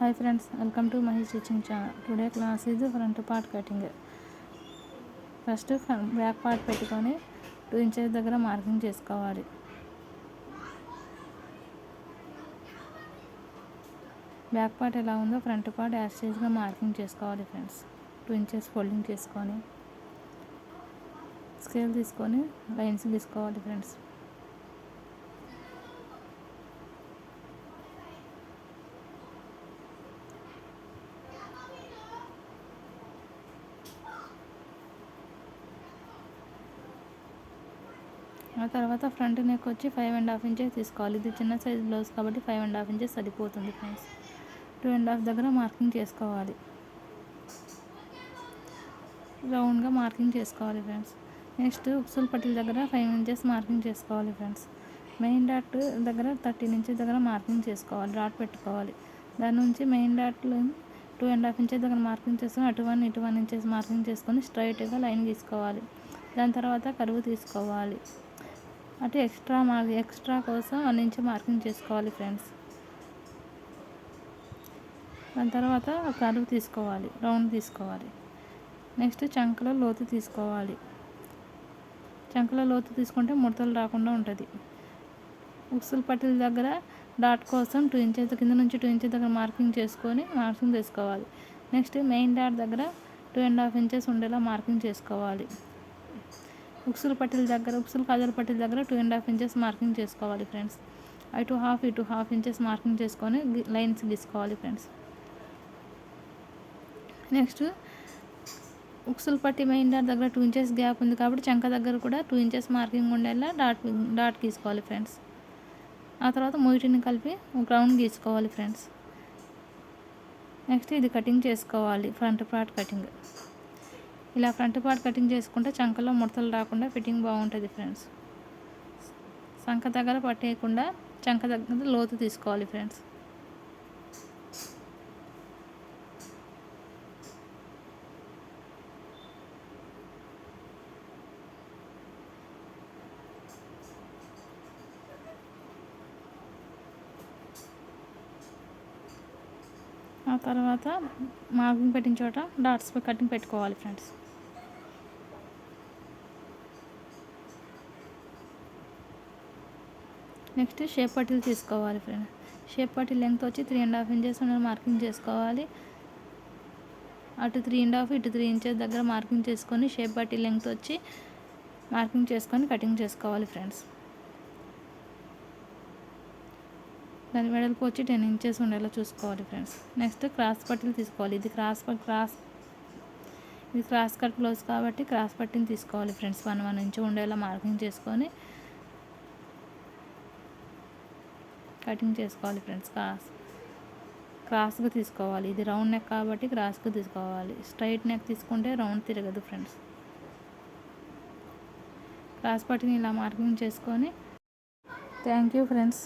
Hi friends welcome to Mahesh teaching channel today class ఇది front part cutting first back part పెట్టుకొని two inches దగ్గర marking చేసుకోవాలి. Back part ఎలా ఉందో front part యాస్టేజ్గా marking చేసుకోవాలి ఫ్రెండ్స్ టూ ఇంచెస్ ఫోల్డింగ్ చేసుకొని స్కేల్ తీసుకొని లైన్స్ తీసుకోవాలి ఫ్రెండ్స్ ఆ తర్వాత ఫ్రంట్ నెక్ వచ్చి ఫైవ్ అండ్ హాఫ్ ఇంచెస్ తీసుకోవాలి. ఇది చిన్న సైజ్ బ్లౌజ్ కాబట్టి ఫైవ్ అండ్ హాఫ్ ఇంచెస్ సరిపోతుంది ఫ్రెండ్స్. టూ అండ్ హాఫ్ దగ్గర మార్కింగ్ చేసుకోవాలి. రౌండ్గా మార్కింగ్ చేసుకోవాలి ఫ్రెండ్స్. నెక్స్ట్ ఉక్సుల్ పట్టిల దగ్గర ఫైవ్ ఇంచెస్ మార్కింగ్ చేసుకోవాలి ఫ్రెండ్స్. మెయిన్ డాట్ దగ్గర థర్టీన్ ఇంచెస్ దగ్గర మార్కింగ్ చేసుకోవాలి. డాట్ పెట్టుకోవాలి. దాని నుంచి మెయిన్ డాట్లో టూ అండ్ హాఫ్ ఇంచెస్ దగ్గర మార్కింగ్ చేసుకొని అటు వన్ ఇటు వన్ ఇంచెస్ మార్కింగ్ చేసుకొని స్ట్రైట్గా లైన్ తీసుకోవాలి దాని తర్వాత కరువు తీసుకోవాలి. అంటే ఎక్స్ట్రా మార్క్ ఎక్స్ట్రా కోసం వన్ ఇంచ్ మార్కింగ్ చేసుకోవాలి ఫ్రెండ్స్. దాని తర్వాత కరువు తీసుకోవాలి రౌండ్ తీసుకోవాలి. నెక్స్ట్ చంకలో లోతు తీసుకోవాలి. చంకలో లోతు తీసుకుంటే ముడతలు రాకుండా ఉంటుంది. ఉక్సుల పట్టిల దగ్గర డాట్ కోసం టూ ఇంచెస్ కింద నుంచి టూ ఇంచెస్ దగ్గర మార్కింగ్ చేసుకొని మార్కింగ్ తీసుకోవాలి నెక్స్ట్ మెయిన్ డాట్ దగ్గర టూ అండ్ హాఫ్ ఇంచెస్ ఉండేలా మార్కింగ్ చేసుకోవాలి. ఉక్సులు పట్టీల దగ్గర ఉక్సులు కాజల పట్టీల దగ్గర two and half inches marking చేసుకోవాలి ఫ్రెండ్స్ అటు హాఫ్ ఇటు హాఫ్ ఇంచెస్ మార్కింగ్ చేసుకొని లైన్స్ గీసుకోవాలి ఫ్రెండ్స్ నెక్స్ట్ ఉక్సులు పట్టి మెయిన్ డాట్ దగ్గర టూ ఇంచెస్ గ్యాప్ ఉంది కాబట్టి చంక దగ్గర కూడా టూ ఇంచెస్ మార్కింగ్ ఉండేలా డాట్ డాట్ గీసుకోవాలి ఫ్రెండ్స్ ఆ తర్వాత మొయిటిని కలిపి గ్రౌండ్ గీసుకోవాలి ఫ్రెండ్స్ నెక్స్ట్ ఇది కటింగ్ చేసుకోవాలి ఫ్రంట్ పార్ట్ కటింగ్ ఇలా ఫ్రంట్ పార్ట్ కటింగ్ చేసుకుంటే చంకలో ముడతలు రాకుండా ఫిట్టింగ్ బాగుంటుంది ఫ్రెండ్స్. సంక దగ్గర పట్టేయకుండా చంక దగ్గర లోతు తీసుకోవాలి ఫ్రెండ్స్. ఆ తర్వాత మార్కింగ్ పెట్టిన చోట డాట్స్ కటింగ్ పెట్టుకోవాలి ఫ్రెండ్స్. నెక్స్ట్ షేప్ పట్టీలు తీసుకోవాలి ఫ్రెండ్. షేప్ పట్టీ లెంగ్త్ వచ్చి త్రీ అండ్ హాఫ్ ఇంచెస్ ఉన్న మార్కింగ్ చేసుకోవాలి. అటు త్రీ అండ్ హాఫ్ ఇటు త్రీ ఇంచెస్ దగ్గర మార్కింగ్ చేసుకొని షేప్ పట్టీ లెంగ్త్ వచ్చి మార్కింగ్ చేసుకొని కటింగ్ చేసుకోవాలి ఫ్రెండ్స్. దాని వెడల్పు వచ్చి టెన్ ఇంచెస్ ఉండేలా చూసుకోవాలి ఫ్రెండ్స్. నెక్స్ట్ క్రాస్ పట్టీలు తీసుకోవాలి. ఇది క్రాస్ క్రాస్ ఇది క్రాస్ కట్ బ్లౌజ్ కాబట్టి క్రాస్ పట్టిని తీసుకోవాలి ఫ్రెండ్స్. వన్ వన్ ఇంచు ఉండేలా మార్కింగ్ చేసుకొని కటింగ్ చేసుకోవాలి ఫ్రెండ్స్. క్రాస్ క్రాస్గా తీసుకోవాలి. ఇది రౌండ్ నెక్ కాబట్టి క్రాస్గా తీసుకోవాలి. స్ట్రైట్ నెక్ తీసుకుంటే రౌండ్ తిరగదు ఫ్రెండ్స్. క్రాస్ పట్టిని ఇలా మార్కింగ్ చేసుకొని థ్యాంక్ యూ ఫ్రెండ్స్.